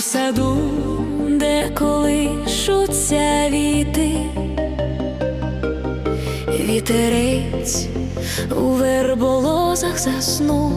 у саду, де колишуться віти, вітерець у верболозах заснув,